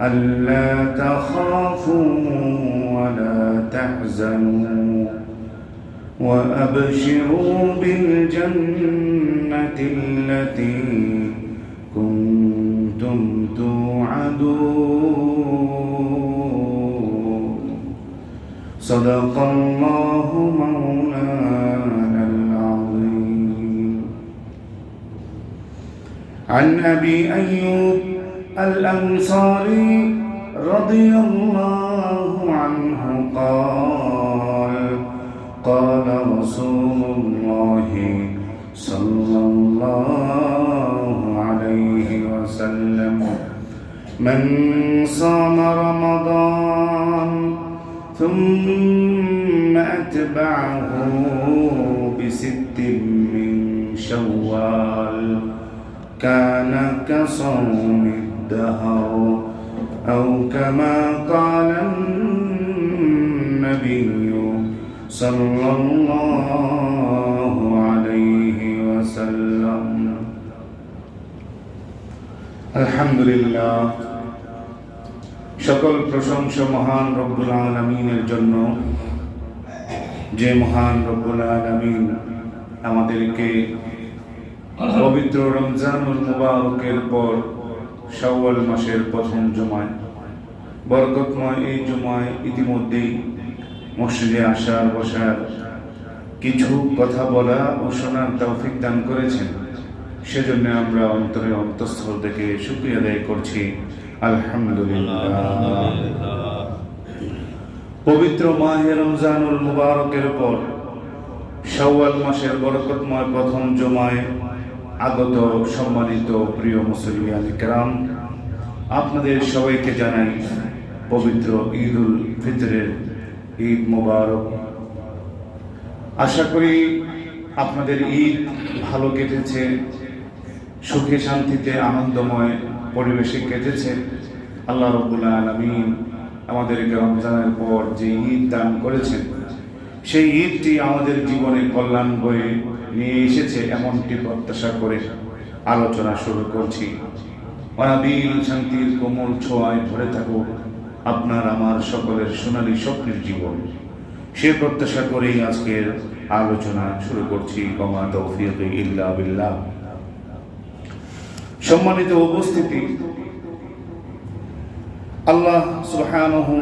ألا تخافوا ولا تحزنوا وأبشروا بالجنة التي كنتم توعدون. صدق الله مولانا العظيم. عن أبي أيوب الأنصاري رضي الله عنه قال قال رسول الله صلى الله عليه وسلم من صام رمضان ثم أتبعه بست من شوال كان كصوم الدهر أو كما قال النبي صلى الله عليه وسلم الحمد لله সকল প্রশংসা মহান রব্বুল আলমিনের জন্য যে মহান রব্বুল আলমিন আমাদেরকে পবিত্র রমজানুল মুবারকের পর শাওয়াল মাসের প্রথম জমায়। বরকতময় এই জমায় ইতিমধ্যেই মসজিদে আসার, বসার কিছু কথা বলা ও শোনার তৌফিক দান করেছেন। সেজন্য আমরা অন্তরে অন্তঃস্থল থেকে শুক্রিয়া আদায় করছি। আলহামদুলিল্লাহ। পবিত্র মাহে রমজানুল মুবারকের পর শাওয়াল মাসের বরকতময় প্রথম জমায় আগত, সম্মানিত, প্রিয় মুসলিয়ান কেরাম, আপনাদের সবাইকে জানাই পবিত্র ঈদ উল ফিতরের ঈদ মোবারক। আশা করি আপনাদের ঈদ ভালো কেটেছে, সুখে শান্তিতে আনন্দময় পরিবেশে কেটেছে। আল্লাহ রবুল্লা আলমিন আমাদেরকে রমজানের পর যে ঈদ দান করেছেন, সেই ঈদটি আমাদের জীবনে কল্যাণ বয়ে নিয়ে এসেছে এমনটি প্রত্যাশা করে আলোচনা শুরু করছি। অনাবিল শান্তির কোমল ছোঁয়ায় ভরে থাকুক আপনার, আমার সকলের সোনালী স্বপ্নের জীবন। সে প্রত্যাশা করেই আজকের আলোচনা শুরু করছি। কমা তৌফিক ইল্লা সম্মানিত উপস্থিতি। আল্লাহ সুবহানাহু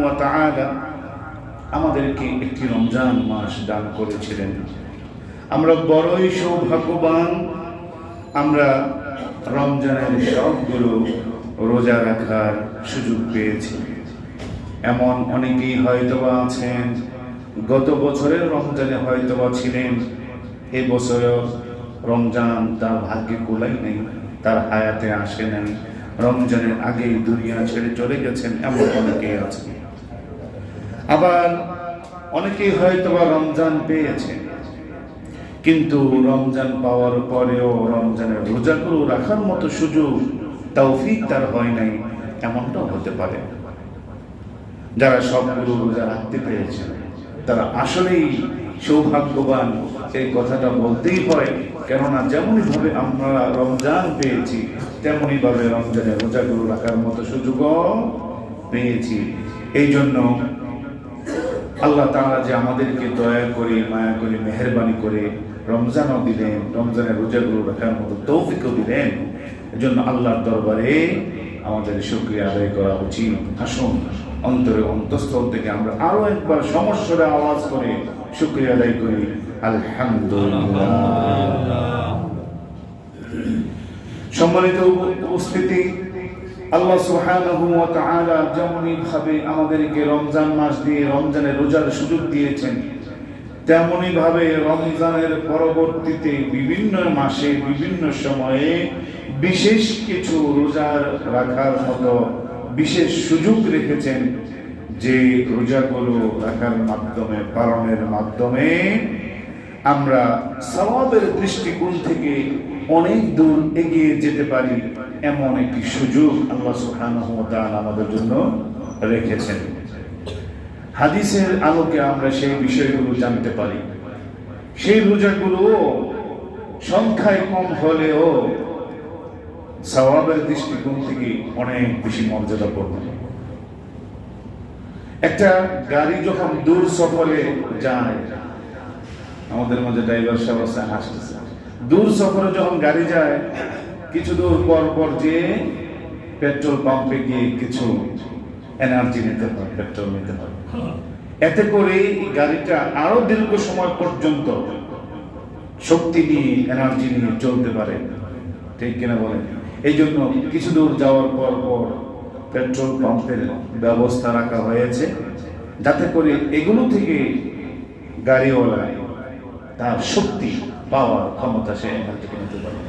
আমাদেরকে একটি রমজান মাস দান করেছিলেন। আমরা বড়ই সৌভাগ্যবান। আমরা রমজানের সবগুলো রোজা রাখার সুযোগ পেয়েছি। এমন অনেকেই হয়তোবা আছেন, গত বছরের রমজানে হয়তোবা ছিলেন, এ বছরেও রমজান তার ভাগ্যে কোলাই নেই, তার হায়াতে আসে নাই, রমজানের আগেই দুনিয়া ছেড়ে চলে গেছেন এমন অনেকেই আছেন। আবার অনেকেই হয়তোবা রমজান পেয়েছেন কিন্তু রমজান পাওয়ার পরেও রমজানের রোজাগুলো রাখার মতো সুযোগ, তৌফিক তার হয় নাই, এমনটাও হতে পারে। যারা সবগুলো রোজা রাখতে পেরেছেন তারা আসলেই সৌভাগ্যবান, এই কথাটা বলতেই হয়। কেননা যেমনই ভাবে আমরা রমজান পেয়েছি তেমনই ভাবে রমজানের রোজাগুলো রাখার মতো সুযোগও পেয়েছি। এই জন্য আল্লাহ তারা যে আমাদেরকে দয়া করে, মায়া করে, মেহরবানি করে রমজানও দিলেন, রমজানের রোজাগুলো রাখার মতো তৌফিকও দিলেন। এজন্য আল্লাহর দরবারে আমাদের শুক্রিয়া আদায় করা উচিত। আসুন, অন্তরে অন্তঃস্থল থেকে আমরা আরও একবার সমস্যার আওয়াজ করে শুক্রিয়া আদায় করি। আলহামদুলিল্লাহ। সম্মানিত উপস্থিতি, আল্লাহ সুবহানাহু ওয়া তাআলা যেমনই ভাবে আমাদেরকে রমজান মাস দিয়ে রমজানের রোজার সুযোগ দিয়েছেন তেমনি ভাবে রমজানের পরবর্তীতে বিভিন্ন মাসে, বিভিন্ন সময়ে বিশেষ কিছু রোজার রাখার মতো বিশেষ সুযোগ রেখেছেন যে রোজাগুলো রাখার মাধ্যমে, পালনের মাধ্যমে আমরা সওয়াবের দৃষ্টিকোণ থেকে অনেক দূর এগিয়ে যেতে পারি এমন একটি সুযোগ আল্লাহ তাআলা আমাদের জন্য রেখেছেন। হাদিসের আলোকে আমরা সেই বিষয়গুলো জানতে পারি। সেই রোজাগুলো সংখ্যায় কম হলেও সওয়াবের দৃষ্টিকোণ থেকে অনেক বেশি মর্যাদা মর্যাদাপূর্ণ। একটা গাড়ি যখন দূর সফরে যায়, আমাদের মাঝে ড্রাইভার সাহেব আছে, হাসতেছে। দূর সফরে যখন গাড়ি যায়, কিছু দূর পর পর যে পেট্রোল পাম্পে গিয়ে কিছু এনার্জি নিতে হয় পেট্রোল নিতে হয়। এতে করে এই গাড়িটা আরও দীর্ঘ সময় পর্যন্ত শক্তি নিয়ে এনার্জি নিয়ে চলতে পারে। ঠিক কিনা বলেন? এই জন্য কিছু দূর যাওয়ার পর পর পেট্রোল পাম্পের ব্যবস্থা রাখা হয়েছে, যাতে করে এগুলো থেকে গাড়িওয়ালা তার শক্তি পাওয়ার ক্ষমতা সে এখান থেকে নিতে পারে।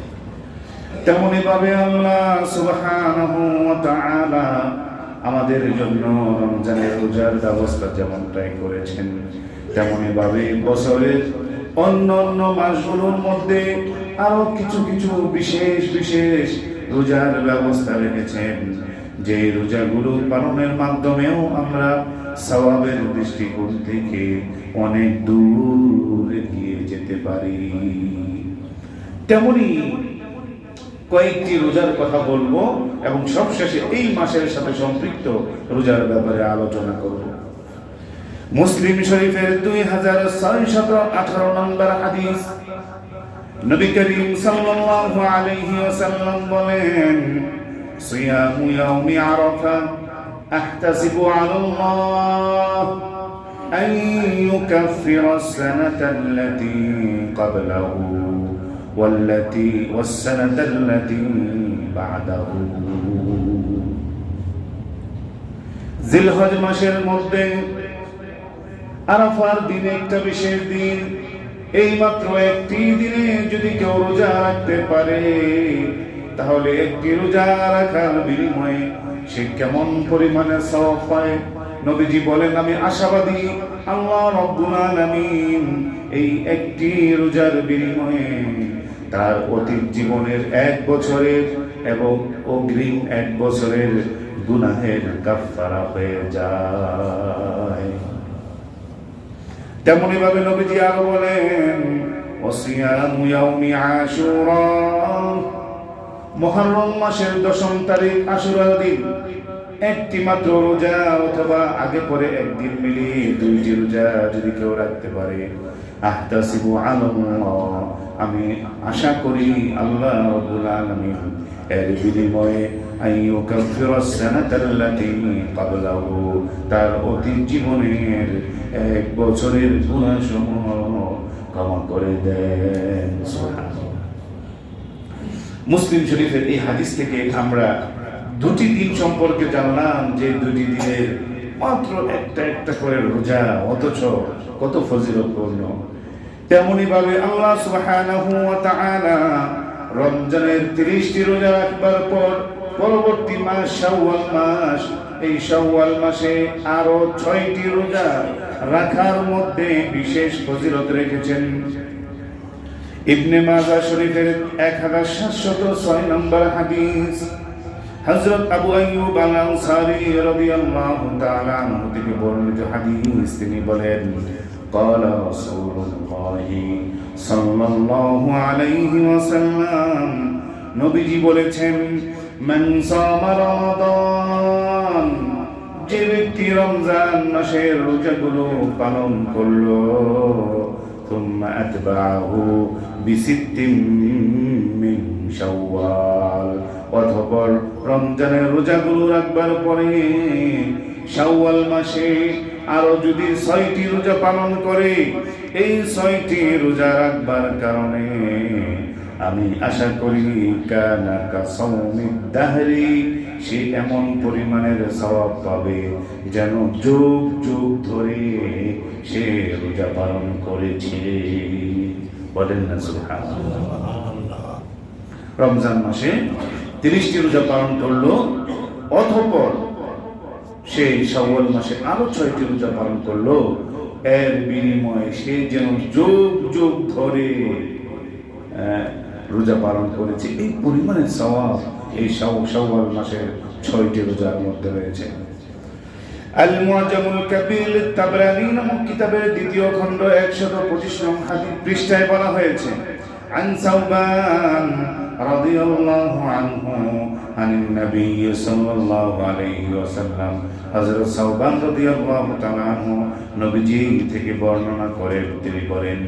তেমনি ভাবে আল্লাহ সুবহানাহু আমাদের জন্য রমজানের রোজার ব্যবস্থা যেমনটাই করেছেন তেমনি ভাবে বছরের অন্য অন্য মাসগুলোর মধ্যে আরও কিছু কিছু বিশেষ বিশেষ রোজার ব্যবস্থা রেখেছেন। যে রোজাগুলো পালনের মাধ্যমেও আমরা স্বভাবের দৃষ্টিকোণ থেকে অনেক দূর এগিয়ে যেতে পারি। তেমনি কয়েকটি রোজার কথা বলব এবং সবশেষে এই মাসের সাথে সম্পৃক্ত রোজার ব্যাপারে আলোচনা করব। মুসলিম শরীফের দুই হাজার ছয় শত আঠারো নম্বর হাদিস। নবী করিম সাল্লাল্লাহু আলাইহি ওয়াসাল্লাম বলেন, সিয়ামু ইয়াউমি আরাফা আহতাসিবু আলাল্লাহ আন ইউকাফিরা সানাতাল্লাতী ক্বাবলাহু। والتي والسنة التي بعده জিলহজ মাসের মধ্যে আরাফার দিনে একটা বিশেষ দিন এই মাত্র একটি দিনে যদি কেউ রোজা রাখতে পারে তাহলে একটি রোজা রাখার বিনিময়ে সে কেমন পরিমাণে সওয়াব পায় নবীজি বলেন আমি আশাবাদী আল্লাহ রব্বুল আলামিন এই একটি রোজার বিনিময়ে তার অতীত জীবনের এক বছরের এবং অগ্রিম এক বছরের গুনাহের কাফারা হয়ে যায়। তেমনি ভাবে নবীজি আরও বলেন আশুরা। মুহররম মাসের দশম তারিখ আশুরার দিন। একটি মাত্র রোজা অথবা আগে পরে একদিন মিলিয়ে দুইটি রোজা যদি কেউ রাখতে পারে। আহতাসিবু আলাল্লাহ। আমি আশা করি আল্লাহ রাব্বুল আলামিন এর বিনিময়ে আইয়ু ক্বাবলাহু। তার অতীত জীবনের এক বছরের গুনাহসমূহ ক্ষমা করে দেন। মুসলিম শরীফের এই হাদিস থেকে আমরা দুটি দিন সম্পর্কে জানলাম যে দুটি দিনের মাত্র একটা একটা করে রোজা, অথচ কত ফজিলতপূর্ণ। তেমনি ভাবে আল্লাহ রমজানের 30টি রোজা রাখবার পর পরবর্তী মাস শাওয়াল মাস, এই শাওয়াল মাসে আরও ছয়টি রোজা রাখার মধ্যে বিশেষ ফজিলত রেখেছেন। ইবনে মাজা শরীফের এক হাজার সাতশত ছয় নম্বর হাদিস। হযরত আবু আইয়ুব আল আনসারী রাদিয়াল্লাহু তাআলা আনহু থেকে বর্ণিত হাদিস তিনি বলেন قال رسول الله صلى الله عليه وسلم নবীজি বলেছেন মান সামা রমাদান যে ব্যক্তি রমজান মাসের রোজাগুলো পালন করলো ثم أتبعه بست من شوال অতঃপর রমজানের রোজাগুলো রাখবার পরে শাওয়াল মাসে আরও যদি ছয়টি রোজা পালন করে, এই ছয়টি রোজা রাখবার কারণে আমি আশা করি কানা কাসাউমিদ দাহরি, সে এমন পরিমাণের সওয়াব পাবে যেন যুগ যুগ ধরে সে রোজা পালন করেছে। বলেন না রমজান মাসে তিরিশটি রোজা পালন করল অথপর সেই সবল মাসে আরও ছয়টি রোজা পালন করল। এর বিনিময়ে সে যেন যোগ যোগ ধরে রোজা পালন করেছে। এই পরিমাণে সবাব এই সবল মাসের ছয়টি রোজার মধ্যে রয়েছে। আল দ্বিতীয় খণ্ড 125 নং হাদিস পৃষ্ঠায় বলা হয়েছে رضي الله عنه عن النبي صلى الله عليه وسلم হযরত সাউবান রাদিয়াল্লাহু তাআলা আনহু নবীজি থেকে বর্ণনা করে তিনি বলেন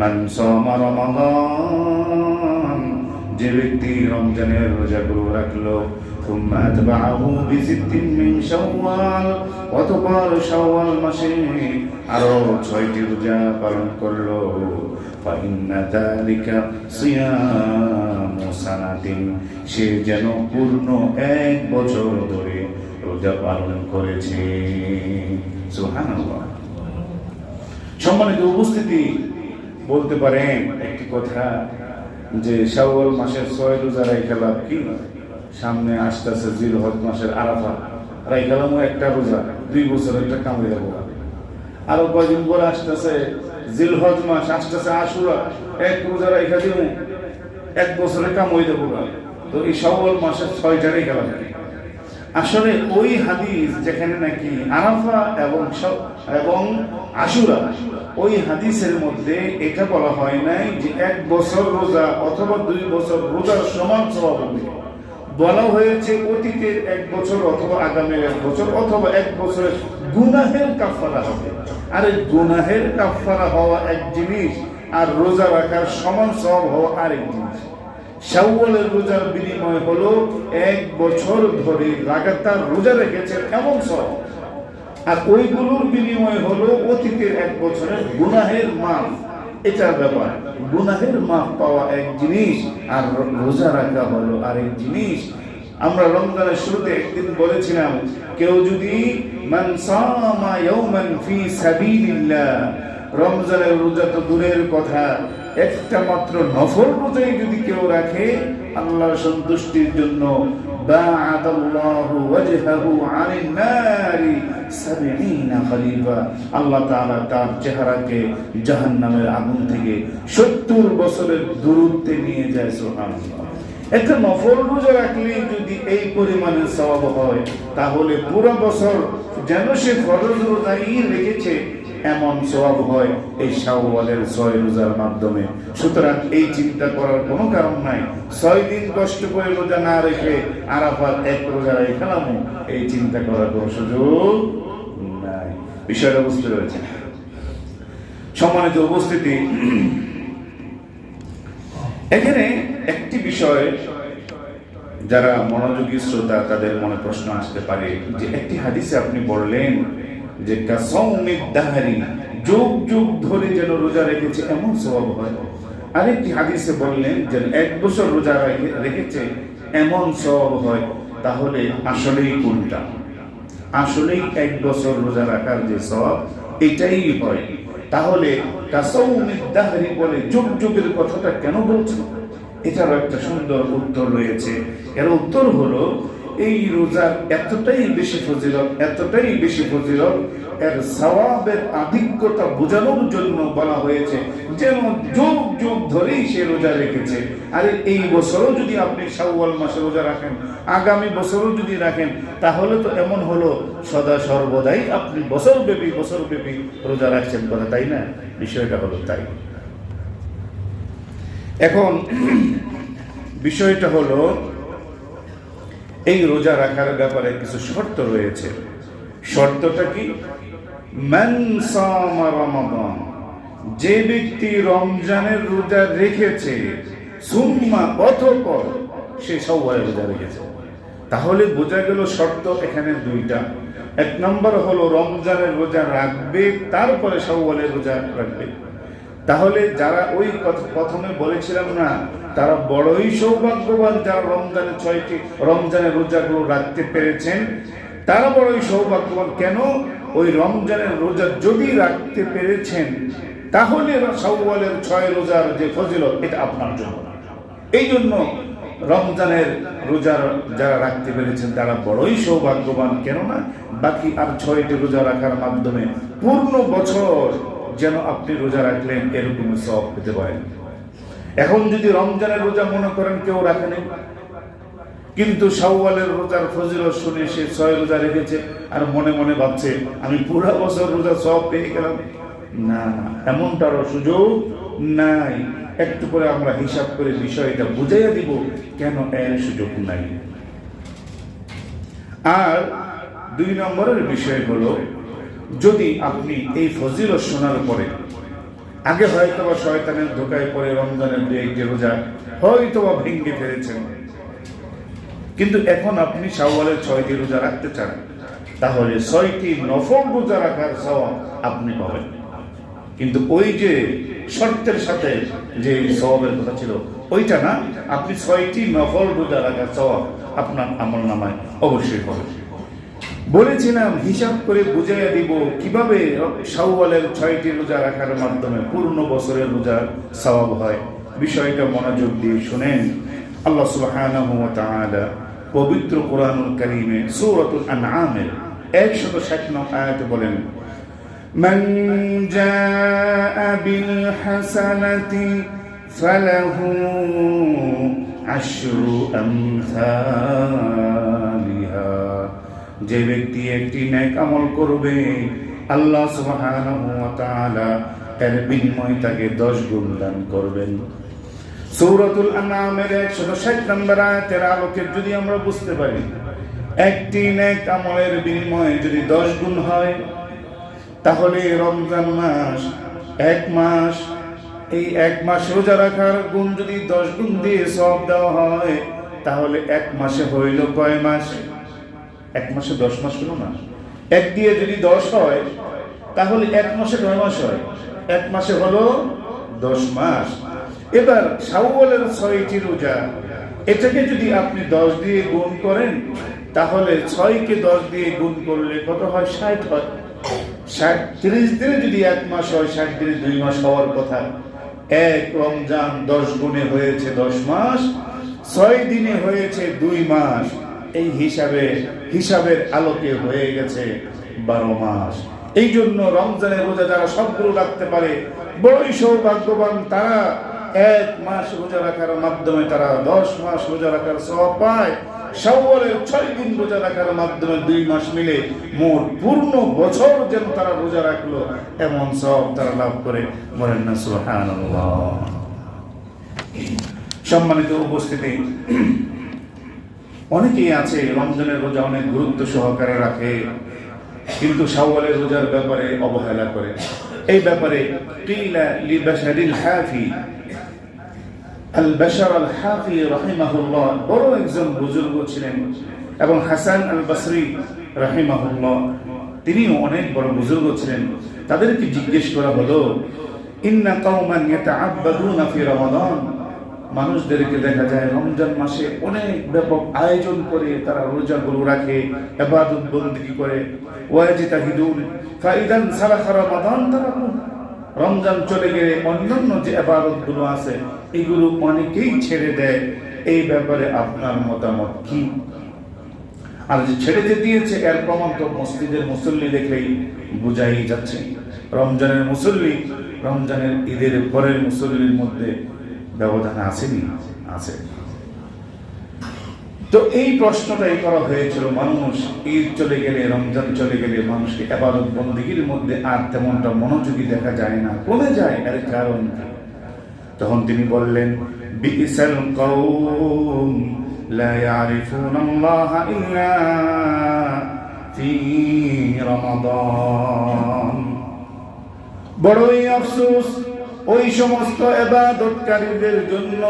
মান সামা রমাদান যে ব্যক্তি রমজানের রোজাগুলো রাখলো ثم أتبعه بست من شوال অতপর শাওয়াল মাসে আরো ছয়টি রোজা পালন করলো فإن ذلك صيام سنة সে যেন পূর্ণ এক বছর ধরে রোজা পালন করেছে সুবহানাল্লাহ সম্মানিত উপস্থিতি বলতে পারেন একটি কথা যে শাওয়াল মাসের ছয় রোজা রাইখা লাভ কি সামনে আসতেছে জিল হজ মাসের আরাফা রাইখালাম একটা রোজা দুই বছর একটা কামড়ে যাবো আরো কয়দিন পরে আসতেছে জিল হজ মাস আসতেছে আশুরা। এক রোজা রাইখা দিব এক বছরে কামড়ে দেবো তো এই শাওয়াল মাসের ছয়টা রেখা লাগবে আসলে ওই হাদিস যেখানে নাকি আরাফা এবং এবং আশুরা, ওই হাদিসের মধ্যে এটা বলা হয় নাই যে এক বছর রোজা অথবা দুই বছর রোজার সমান স্বভাব বলা হয়েছে অতীতের এক বছর অথবা আগামীর এক বছর অথবা এক বছরের গুনাহের কাফারা হবে। আর গুনাহের কাফারা হওয়া এক জিনিস আর রোজা রাখার সমান সব হওয়া আরেক জিনিস। শাওয়ালের রোজার বিনিময় হলো এক বছর ধরে লাগাতার রোজা রেখেছেন এমন সব আর ওইগুলোর বিনিময় হলো অতীতের এক বছরের গুনাহের মাপ এটার ব্যাপার। গুনাহের মাফ পাওয়া এক জিনিস আর রোজা রাখা হলো আরেক জিনিস। আমরা রমজানের শুরুতে একদিন বলেছিলাম, কেউ যদি মান রমজানের রোজা তো দূরের কথা, একটা মাত্র নফল রোজাই যদি কেউ রাখে, আল্লাহর সন্তুষ্টির জন্য নারি 70 খলিফা। আল্লাহ তাআলা তার চেহারাকে জাহান্নামের আগুন থেকে 70 বছরের দূরত্বে নিয়ে যায়, সুবহানাল্লাহ। একটা নফল রোজা রাখলে যদি এই পরিমাণের সওয়াব হয়, তাহলে পুরো বছর যেন সে ফরজ রোজাই রেখেছে এমন সওয়াব হয় এই শাওয়ালের ছয় রোজার মাধ্যমে। সুতরাং এই চিন্তা করার কোনো কারণ নাই। ছয় দিন কষ্ট করে রোজা না রেখে আরাফাত এক রোজা রেখালাম এই চিন্তা করার কোনো সুযোগ নাই। বিষয়টা বুঝতে পেরেছেন? সম্মানিত উপস্থিতি, এখানে একটি বিষয় যারা মনোযোগী শ্রোতা, তাদের মনে প্রশ্ন আসতে পারে যে একটি হাদিসে আপনি বললেন যে দাহারি যুগ যুগ ধরে যেন রোজা রেখেছে, এমন স্বভাব হয়। আরেকটি হাদিসে বললেন যে এক বছর রোজা রেখেছে, এমন স্বভাব হয়। তাহলে আসলেই কোনটা আসলেই এক বছর রোজা রাখার যে সব এটাই হয়। তাহলে তাসাউমিদ বলে যুগ যুগের কথাটা কেন বলছেন? এটারও একটা সুন্দর উত্তর রয়েছে। এর উত্তর হলো এই রোজার এতটাই বেশি ফজিলত, এতটাই বেশি ফজিলত, এর সওয়াবের আধিক্যতা বোঝানোর জন্য বলা হয়েছে যেন যুগ যুগ ধরেই সে রোজা রেখেছে। আরে এই বছরও যদি আপনি শাওয়াল মাসে রোজা রাখেন, আগামী বছরও যদি রাখেন, তাহলে তো এমন হলো, সদা সর্বদাই আপনি বছর ব্যাপী বছর ব্যাপী রোজা রাখছেন কথা তাই না? বিষয়টা হলো তাই। এখন, বিষয়টা হলো এই রোজা রাখার ব্যাপারে কিছু শর্ত রয়েছে। শর্তটা কি? যে ব্যক্তি রমজানের রোজা রেখেছে সে সবাই রোজা রেখেছে। তাহলে বোঝা গেল শর্ত এখানে দুইটা। এক নম্বর হলো রমজানের রোজা রাখবে, তারপরে সওয়ালের রোজা রাখবে। তাহলে যারা ওই প্রথমে বলেছিলাম না তারা বড়ই সৌভাগ্যবান যারা রমজানের ছয়টি, রমজানের রোজাগুলো রাখতে পেরেছেন। তারা বড়ই সৌভাগ্যবান। কেন? ওই রমজানের রোজা যদি রাখতে পেরেছেন, তাহলে শাওয়ালের ছয় রোজার যে ফজিলত, এটা আপনার জন্য। এই জন্য রমজানের রোজার যারা রাখতে পেরেছেন, তারা বড়ই সৌভাগ্যবান। কেননা, বাকি আর ছয়টি রোজা রাখার মাধ্যমে পূর্ণ বছর যেন আপনি রোজা রাখলেন, এরকম সব পেতে পারেন। এখন যদি রমজানের রোজা মনে করেন কেউ রাখে রাখেনি কিন্তু শাওয়ালের রোজার ফজিলত শুনে সে ছয় রোজা রেখেছে আর মনে মনে ভাবছে, আমি পুরো বছর রোজা সব পেয়ে গেলাম। না, এমনটারও সুযোগ নাই। একটু করে আমরা হিসাব করে বিষয়টা বুঝাইয়া দিব কেন এর সুযোগ নাই। আর দুই নম্বরের বিষয় হলো, যদি আপনি এই ফজিলত শোনার পরে আগে হয়তো বা শয়তানের ধোকায় পরে রমজানের দু একটি রোজা হয়তো বা ভেঙ্গে ফেলেছেন। কিন্তু এখন আপনি শাওয়ালের ছয়টি রোজা রাখতে চান, তাহলে ছয়টি নফল রোজা রাখার সওয়াব আপনি পাবেন। কিন্তু ওই যে শর্তের সাথে যে সওয়াবের কথা ছিল, ওইটা না, আপনি ছয়টি নফল রোজা রাখার সওয়াব আপনার আমল নামায় অবশ্যই পাবেন। বলেছিলাম হিসাব করে বুঝাইয়া দিব কিভাবে শাওয়ালের ছয়টি রোজা রাখার মাধ্যমে পূর্ণ বছরের রোজার সওয়াব হয় বিষয়টা মনোযোগ দিয়ে শুনেন আল্লাহ সুবহানাহু ওয়া তাআলা পবিত্র কোরআনুল কারীমে সূরাতুল আনআমের 160 নং আয়াতে বলেন من جاء بالحسنة فله عشر أمثالها যে ব্যক্তি একটি ন্যাক আমল করবে, আল্লাহ তাআলা এর বিনিময় তাকে 10 গুণ দান করবেন। সূরাতুল আনআমের 160 নম্বর আয়াতের আলোকে যদি আমরা বুঝতে পারি, একটি ন্যাক আমলের বিনিময়ে যদি 10 গুণ হয়, তাহলে রমজান মাস, এক মাস, এই এক মাস রোজা রাখার গুণ যদি দশ গুণ দিয়ে সব দেওয়া হয়, তাহলে এক মাসে হইল কয় মাস? এক মাসে দশ মাস হলো না। এক দিয়ে যদি দশ হয়, তাহলে এক মাসে কয় মাস হয়। এক মাসে হলো দশ মাস। এবার শাওয়ালের ছয়টি রোজা, এটাকে যদি আপনি দশ দিয়ে গুণ করেন, তাহলে ছয়কে দশ দিয়ে গুণ করলে কত হয়? ষাট হয়। ষাট তিরিশ দিনে যদি এক মাস হয়, ষাট দিনে দুই মাস হওয়ার কথা। এক রমজান দশ গুণে হয়েছে দশ মাস, ছয় দিনে হয়েছে দুই মাস। এই হিসাবে হিসাবের আলোকে হয়ে গেছে বারো মাস। এই জন্য রমজানের রোজা যারা সবগুলো রাখতে পারে, বড়ই সৌভাগ্যবান তারা এক মাস রোজা রাখার মাধ্যমে তারা দশ মাস রোজা রাখার সব পায়। শাওয়ালের ছয় দিন রোজা রাখার মাধ্যমে দুই মাস মিলে মোট পূর্ণ বছর যেন তারা রোজা রাখল, এমন সব তারা লাভ করে। বলেন না, সুবহানাল্লাহ। সম্মানিত উপস্থিতি অনেকেই আছে, রমজানের রোজা অনেক গুরুত্ব সহকারে রাখে, কিন্তু শাওয়ালের রোজার ব্যাপারে অবহেলা করে। এই ব্যাপারে কিলা আল বাশার আল হাফি রাহিমাহুল্লাহ বড় একজন বুজুর্গ ছিলেন এবং হাসান আল বাসরি রাহিমাহুল্লাহ, তিনিও অনেক বড় বুজুর্গ ছিলেন। তাদেরকে জিজ্ঞেস করা হলো, ইন্না কওমান ইয়াতাআব্বাদুনা ফি রমাদান? মানুষদেরকে দেখা যায়, রমজান মাসে অনেক ব্যাপক আয়োজন করে তারা রোজাগুলো রাখে এবাদত করে। তারা রমজান চলে গেলে অন্যান্য যে আবাদতগুলো আছে, এগুলো অনেকেই ছেড়ে দেয়। এই ব্যাপারে আপনার মতামত কি? আর যে ছেড়ে যে দিয়েছে, এর প্রমাণ তো মসজিদের মুসল্লি দেখেই বুঝাই যাচ্ছে। রমজানের মুসল্লি, রমজানের ঈদের পরের মুসল্লির মধ্যে ব্যবধান আসেনি আছে। তো এই প্রশ্নটাই করা হয়েছিল, মানুষ ঈদ চলে গেলে, রমজান চলে গেলে মানুষকে আবাদত বন্দীগীর মধ্যে আর তেমনটা মনোযোগী দেখা যায় না, কমে যায়। এর কারণ তখন তিনি বললেন বড়ই আফসোস ওই সমস্ত এবাদতকারীদের জন্য,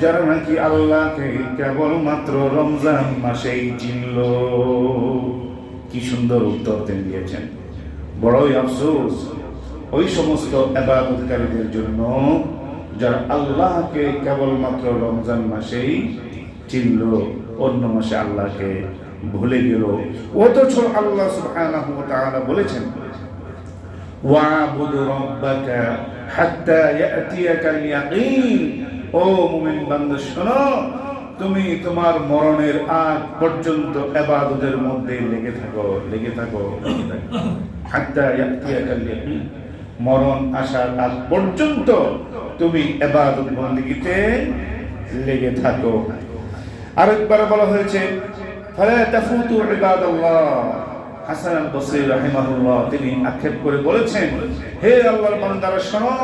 যারা নাকি আল্লাহকে কেবলমাত্র রমজান মাসেই চিনল। কি সুন্দর উত্তর তিনি দিয়েছেন। বড়ই আফসোস, ওই সমস্ত এবাদতকারীদের জন্য, যারা আল্লাহকে কেবলমাত্র রমজান মাসেই চিনল, অন্য মাসে আল্লাহকে ভুলে গেল। অথচ আল্লাহ সুবহানাহু বলেছেন ওয়াবুদ রাব্বাকা হাত্তা ইয়াতিয়াকাল ইয়াকিন ও মুমিন বান্দা, শোনো, তুমি তোমার মরণের আগ পর্যন্ত এবাদতের মধ্যে লেগে থাকো লেগে থাকো লেগে থাকো। হাত্তা ইয়াতিয়াকাল ইয়াকিন মরণ আসার আগ পর্যন্ত তুমি এবাদত বন্দিগিতে লেগে থাকো। আরেকবার বলা হয়েছে, ফালা তাফুতু ইবাদাল্লাহ। হাসান বসরি রাহিমাহুল্লাহ, তিনি আক্ষেপ করে বলেছেন, হে আল্লাহর বান্দারা, শোনো,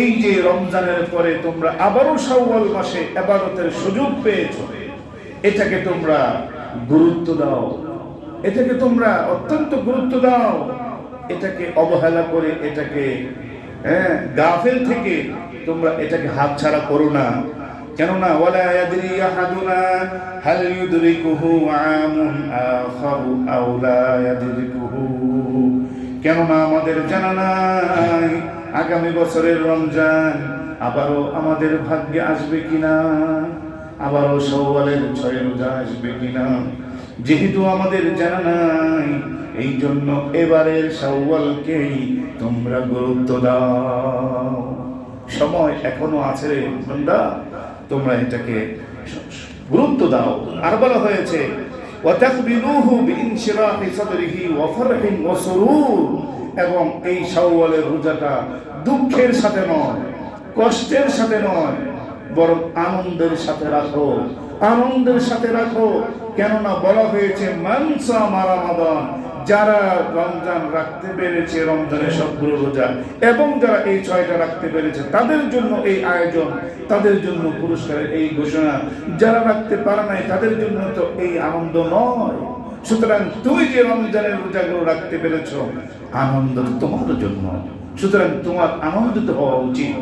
এই যে রমজানের পরে তোমরা আবারও শাওয়াল মাসে ইবাদতের সুযোগ পেয়েছ, এটাকে তোমরা গুরুত্ব দাও, এটাকে তোমরা অত্যন্ত গুরুত্ব দাও, এটাকে অবহেলা করে এটাকে হ্যাঁ গাফেল থেকে তোমরা এটাকে হাতছাড়া করো না। কেননা হাল কেননা, আমাদের জানা নাই আগামী বছরের রমজান আবারও আমাদের ভাগ্যে আসবে কিনা, আবারও সওয়ালের ছয় রোজা আসবে কিনা। যেহেতু আমাদের জানা নাই এই জন্য এবারের সওয়ালকেই তোমরা গুরুত্ব দাও। সময় এখনও আছে রে বান্দা। তোমরা এটাকে গুরুত্ব দাও আর বলা হয়েছে وتقبلوه بانشراح صدره وفرح وسرور এবং এই শাওয়ালের রোজাটা দুঃখের সাথে নয় কষ্টের সাথে নয় বরং আনন্দের সাথে রাখো আনন্দের সাথে রাখো কেননা বলা হয়েছে মানসা মারামাদান যারা রমজান রাখতে পেরেছে, রমজানের সবগুলো রোজা, এবং যারা এই ছয়টা রাখতে পেরেছে, তাদের জন্য এই আয়োজন, তাদের জন্য পুরস্কারের এই ঘোষণা। যারা রাখতে পারে নাই, তাদের জন্য তো এই আনন্দ নয়। সুতরাং তুমি যে রমজানের রোজাগুলো রাখতে পেরেছ, আনন্দ তোমার জন্য। সুতরাং তোমার আনন্দিত হওয়া উচিত।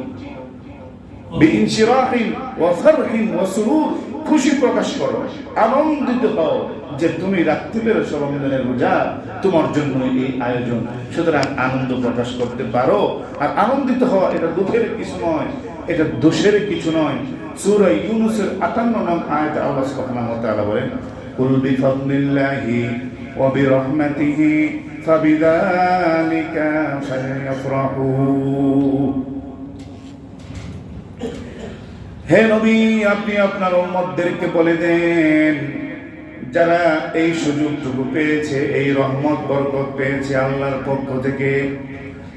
খুশি প্রকাশ করো, আনন্দিত হও যে তুমি রাখতে পেরেছ রমজানের রোজা, তোমার জন্য এই আয়োজন। সুতরাং আনন্দ প্রকাশ করতে পারো, আর আনন্দিত হওয়া এটা দুঃখের কিছু নয়, এটা দোষের কিছু নয়। সূরা ইউনুসের 58 নং আয়াতে আল্লাহ সুবহানাহু ওয়া তাআলা বলেন, কুল বিফাদলিল্লাহি ওয়া বিরহমাতিহি, ফাবিযালিকা ফালইফরাহু হে নবী, আপনি আপনার উম্মতদেরকে বলে দেন, যারা এই সুযোগটুকু পেয়েছে, এই রহমত, বরকত পেয়েছে আল্লাহর পক্ষ থেকে,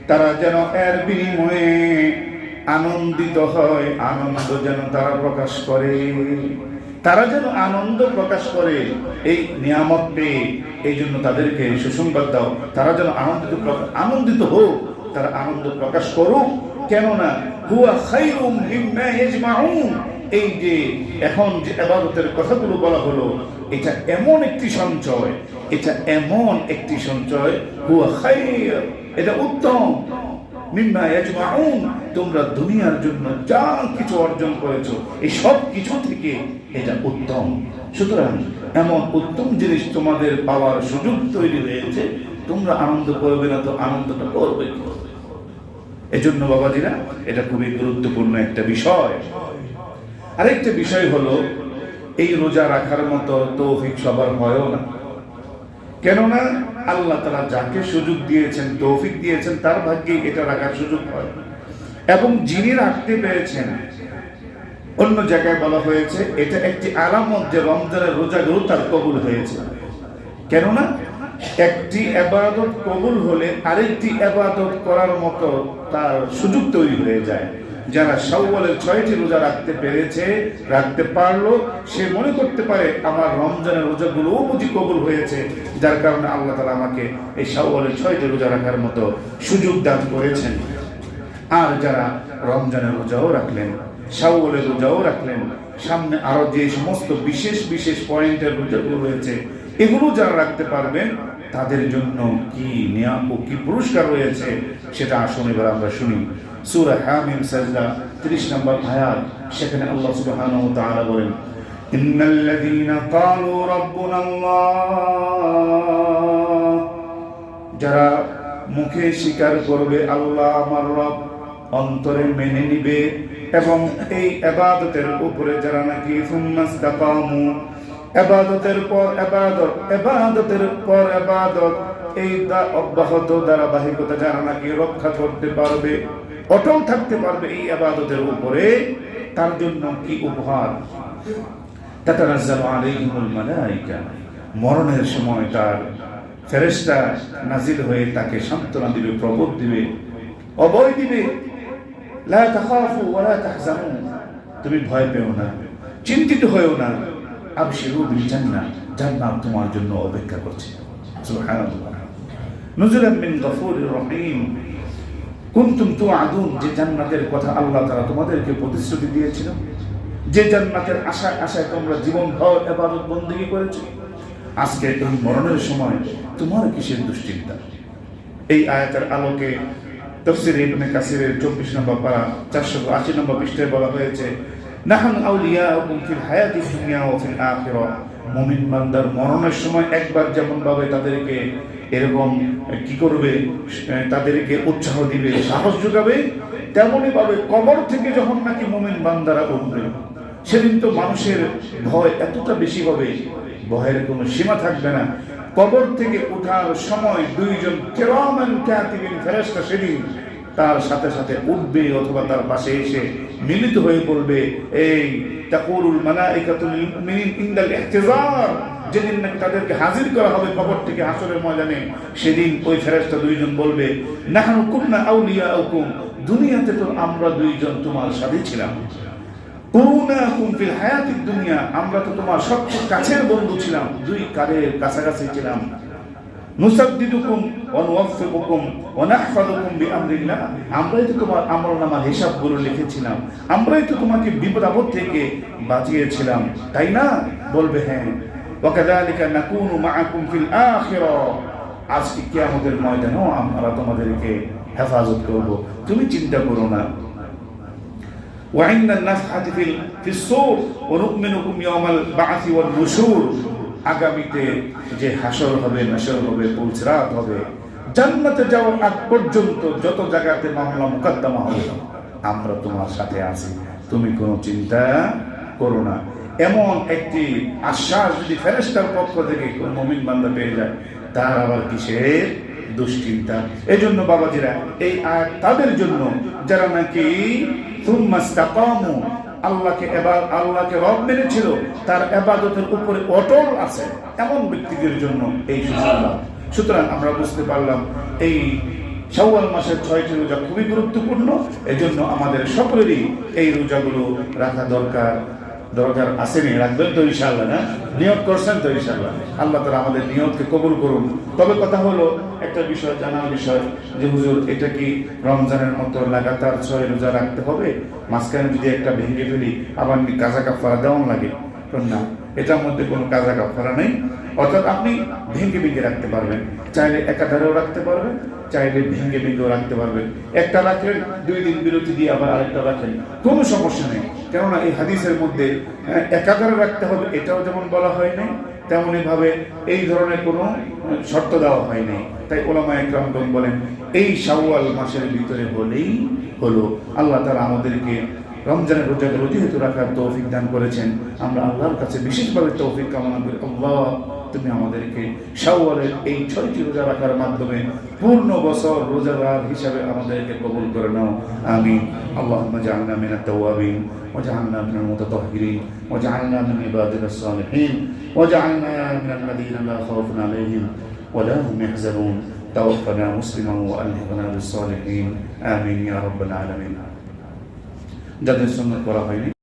তারা যেন এর বিনিময়ে আনন্দিত হয়, আনন্দ যেন তারা প্রকাশ করে। তারা যেন আনন্দ প্রকাশ করে এই নিয়ামত পেয়ে, এই জন্য তাদেরকে সুসংবাদ দাও। তারা যেন আনন্দিত আনন্দিত হোক, তারা আনন্দ প্রকাশ করুক। কেননা এই যে কথাগুলো বলা হলো, এটা এমন একটি সঞ্চয়, এটা এমন একটি সঞ্চয় তোমরা দুনিয়ার জন্য যা কিছু অর্জন করেছ, এই সব কিছু থেকে এটা উত্তম। সুতরাং এমন উত্তম জিনিস তোমাদের পাওয়ার সুযোগ তৈরি হয়েছে, তোমরা আনন্দ করবে না তো আনন্দটা করবে? এজন্য বাবাজিরা, এটা খুবই গুরুত্বপূর্ণ একটা বিষয়। আরেকটা বিষয় হলো, এই রোজা রাখার মতো তৌফিক সবার হয়ও না। কেননা, আল্লাহ তারা যাকে সুযোগ দিয়েছেন, তৌফিক দিয়েছেন, তার ভাগ্যে এটা রাখার সুযোগ হয়। এবং যিনি রাখতে পেরেছেন, অন্য জায়গায় বলা হয়েছে, এটা একটি আলামত যে রমজানের রোজাগুলো তার কবুল হয়েছে। কেননা একটি আবাদত কবুল হলে আরেকটি আবাদত করার মতো তার সুযোগ তৈরি হয়ে যায়। যারা শাওয়ালের ছয়টি রোজা রাখতে পেরেছে, রাখতে পারল, সে মনে করতে পারে, আমার রমজানের রোজাগুলোও বুঝি কবুল হয়েছে। যার কারণে আল্লাহ তালা আমাকে এই শাওয়ালের ছয়টি রোজা রাখার মতো সুযোগ দান করেছেন। আর যারা রমজানের রোজাও রাখলেন, শাওয়ালের রোজাও রাখলেন, সামনে আরও যে সমস্ত বিশেষ বিশেষ পয়েন্টের রোজাগুলো রয়েছে এগুলো যারা রাখতে পারবেন, তাদের জন্য কি নিয়াম ও কি পুরস্কার রয়েছে, সেটা আসুন, এবার আমরা শুনি। সূরা হামিম, সাজদা 30 নম্বর আয়াত, সেখানে আল্লাহ বলেন যারা মুখে স্বীকার করবে আল্লাহ আমার রব, অন্তরে মেনে নিবে, এবং এই এবাদতের উপরে যারা নাকি এবাদতের পর এবাদত, এবাদতের পর এবাদত। এই অব্যাহত ধারাবাহিকতা যারা নাকি রক্ষা করতে পারবে, অটল থাকতে পারবে এই আবাদতের উপরে, তার জন্য কি উপহার? মরণের সময় তার ফেরেশতা নাজিল হয়ে তাকে সান্ত্বনা দিবে, প্রবোধ দিবে, অভয় দিবে। তুমি ভয় পেও না, চিন্তিত হয়েও না। তোমার জন্য অপেক্ষা করছে। যে জান্নাতের কথা আল্লাহ তোমাদেরকে প্রতিশ্রুতি দিয়েছিল, যে জান্নাতের আশায় আশায় তোমরা জীবনভর ইবাদত বন্দী করেছ, আজকে এই মরণের সময় তোমার কিসের দুশ্চিন্তা? এই আয়াতের আলোকে তফসির ইবনে কাসিরের চব্বিশ নম্বর পারা, চারশো আশি নম্বর পৃষ্ঠায় বলা হয়েছে নাহান আউলিয়াউকুম ফিল হায়াতি দুনিয়া ও ফিল আখিরা। মুমিন বান্দার মরণের সময় একবার যেমন ভাবে তাদেরকে এরকম কি করবে, তাদেরকে উৎসাহ দিবে, সাহস যোগাবে তেমনই ভাবে কবর থেকে যখন নাকি মুমিন বান্দারা উঠবে, সেদিন তো মানুষের ভয় এতটা বেশি হবে, ভয়ের কোনো সীমা থাকবে না। কবর থেকে ওঠার সময় দুইজন কেরামান কাতিবিন ফেরেশতা সেদিন তার সাথে সাথে উঠবে অথবা তার পাশে এসে মিলিত হয়ে বলবে, এই ইহতিজার। যেদিন নাকি তাদেরকে হাজির করা হবে থেকে ময়দানে, সেদিন ওই ফেরেশতা দুইজন বলবে, নাহনু কুন্না আউলিয়াউকুম, দুনিয়াতে তো আমরা দুইজন তোমার সাথে ছিলাম। আমরা তো তোমার সবচেয়ে কাছের বন্ধু ছিলাম, দুই কারের কাছাকাছি ছিলাম। নুসাদ্দিদুকুম ওয়া নুওয়াফফিকুকুম ওয়া নাহফাযুকুম বিআমরিল্লাহ আমরাই তো তোমার আমলনামার হিসাবগুলো লিখেছিলাম আমরাই তো তোমাকে বিপদ আপদ থেকে বাঁচিয়েছিলাম তাই না বলবে হ্যাঁ ওয়া কাযালিকা নাকুনু মাআকুম ফিল আখিরা আজকে কিয়ামতের ময়দানেও আমরা তোমাদেরকে হেফাজত করব তুমি চিন্তা করো না وعند النفحة في ال- في الصور ونؤمنكم يوم البعث والنشور আগামীতে যে হাসর হবে, নাসর হবে, পুলসরাত হবে, জান্নাতে যাওয়ার আগ পর্যন্ত যত জায়গাতে মামলা মুকদ্দমা হবে, আমরা তোমার সাথে আছি। তুমি কোনো চিন্তা করো না। এমন একটি আশ্বাস যদি ফেরেস্তার পক্ষ থেকে কোন মমিন বান্ধব পেয়ে যায়, তার আবার কিসের দুশ্চিন্তা? এই জন্য বাবাজিরা, এই আয়াত তাদের জন্য, যারা নাকি আল্লাহকে এবার আল্লাহকে রব মেনেছিল, তার এবাদতের উপরে অটল আছে এমন ব্যক্তিদের জন্য এই সুসংবাদ। সুতরাং আমরা বুঝতে পারলাম এই শাওয়াল মাসের ছয়টি রোজা খুবই গুরুত্বপূর্ণ। এজন্য আমাদের সকলেরই এই রোজাগুলো রাখা দরকার। দরকার আসেনি, রাখবেন তো ইনশাআল্লাহ, না? নিয়োগ করছেন তো ইনশাআল্লাহ। আল্লাহ তারা আমাদের নিয়োগকে কবুল করুন। তবে কথা হলো, একটা বিষয়, জানার বিষয়, যে হুজুর, এটা কি রমজানের মতো লাগাতার ছয় রোজা রাখতে হবে? মাঝখানে যদি একটা ভেঙে ফেলি, আবার কাজা কাফারা দেওয়ান লাগে? না, এটার মধ্যে কোনো কাজা কাফারা নেই। অর্থাৎ আপনি ভেঙে ভেঙে রাখতে পারবেন। চাইলে একাধারেও রাখতে পারবেন। চাইলে ভেঙে ভেঙেও রাখতে পারবেন একটা রাখলেন দুই দিন বিরতি দিয়ে আবার আরেকটা রাখেন কোনো সমস্যা নেই। কেননা এই হাদিসের মধ্যে হ্যাঁ, একাধারে রাখতে হবে এটাও যেমন বলা হয় নাই তেমনি ভাবে এই ধরনের কোনো শর্ত দেওয়া হয় নাই। তাই ওলামা একরামগণ বলেন এই শাওয়াল মাসের ভিতরে হলেই হলো। আল্লাহ তারা আমাদেরকে রমজানের রোজাগুলো যেহেতু রাখার তৌফিক দান করেছেন। আমরা আল্লাহর কাছে বিশেষভাবে তৌফিক কামনা করি। আল্লাহ তুমি আমাদেরকে শাওয়ালের এই ছয়টি রোজা রাখার মাধ্যমে পূর্ণ বছর রোজাদার হিসাবে আমাদেরকে কবুল করে নাও আমি আল্লাহ জাহান্না মিনা তাওয়াবিন وجعلنا من المتطهرين وجعلنا من عبادك الصالحين وجعلنا من الذين لا خوف عليهم ولا هم يحزنون توفنا مسلما والحقنا بالصالحين امين يا رب العالمين যাদের সঙ্গে করা হয়নি